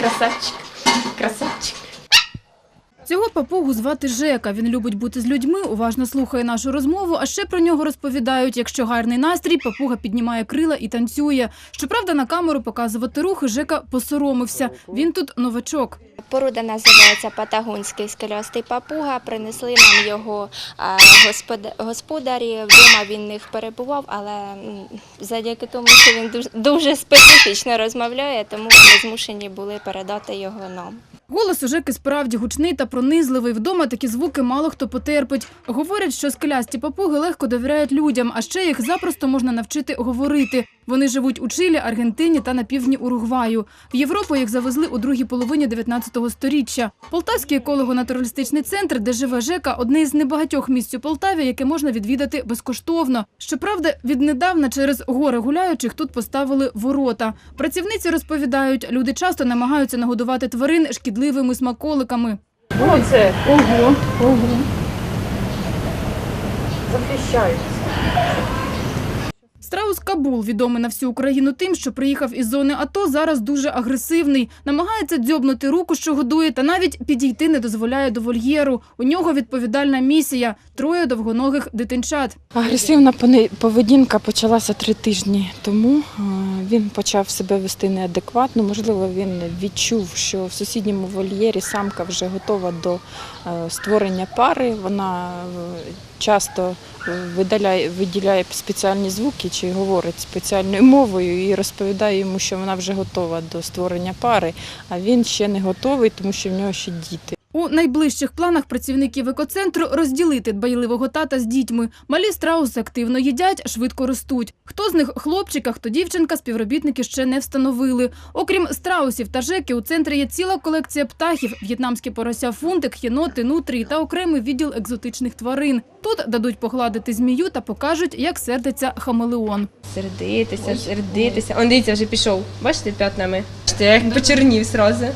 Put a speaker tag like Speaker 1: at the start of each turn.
Speaker 1: Красавчик. Красавчик.
Speaker 2: Цього папугу звати Жека. Він любить бути з людьми, уважно слухає нашу розмову. А ще про нього розповідають: якщо гарний настрій, папуга піднімає крила і танцює. Щоправда, на камеру показувати рухи Жека посоромився. Він тут новачок.
Speaker 3: Порода називається патагонський скелястий папуга. Принесли нам його господарі. Вдома він них перебував, але завдяки тому, що він дуже, специфічно розмовляє, тому вони змушені були передати його нам.
Speaker 2: Голос у Жеки справді гучний та пронизливий. Вдома такі звуки мало хто потерпить. Говорять, що скелясті папуги легко довіряють людям, а ще їх запросто можна навчити говорити. Вони живуть у Чилі, Аргентині та на півдні Уругваю. В Європу їх завезли у другій половині 19-го сторіччя. Полтавський еколого-натуралістичний центр, де живе Жека, одне із небагатьох місць у Полтаві, яке можна відвідати безкоштовно. Щоправда, віднедавна через горе гуляючих тут поставили ворота. Працівниці розповідають, люди часто намагаються нагодувати тварин шкідливими смаколиками.
Speaker 1: Оце
Speaker 2: Ого, ого.
Speaker 1: захищаються.
Speaker 2: Страус Кабул, відомий на всю Україну тим, що приїхав із зони АТО, зараз дуже агресивний. Намагається дзьобнути руку, що годує, та навіть підійти не дозволяє до вольєру. У нього відповідальна місія – троє довгоногих дитинчат.
Speaker 4: Агресивна поведінка почалася три тижні тому. Він почав себе вести неадекватно. Можливо, він відчув, що в сусідньому вольєрі самка вже готова до е, створення пари. Вона е, часто видаляє, виділяє спеціальні звуки чи говорить спеціальною мовою і розповідає йому, що вона вже готова до створення пари, а він ще не готовий, тому що в нього ще діти.
Speaker 2: У найближчих планах працівників екоцентру розділити дбайливого тата з дітьми. Малі страуси активно їдять, швидко ростуть. Хто з них хлопчик, а хто дівчинка, співробітники ще не встановили. Окрім страусів та жеки, у центрі є ціла колекція птахів, в'єтнамські порося фунтик, єноти, нутрії та окремий відділ екзотичних тварин. Тут дадуть погладити змію та покажуть, як сердиться хамелеон.
Speaker 1: Сердитися, сердитися. Он дивіться, вже пішов. Бачите п'ятнами? Бачите, як почернів зразу.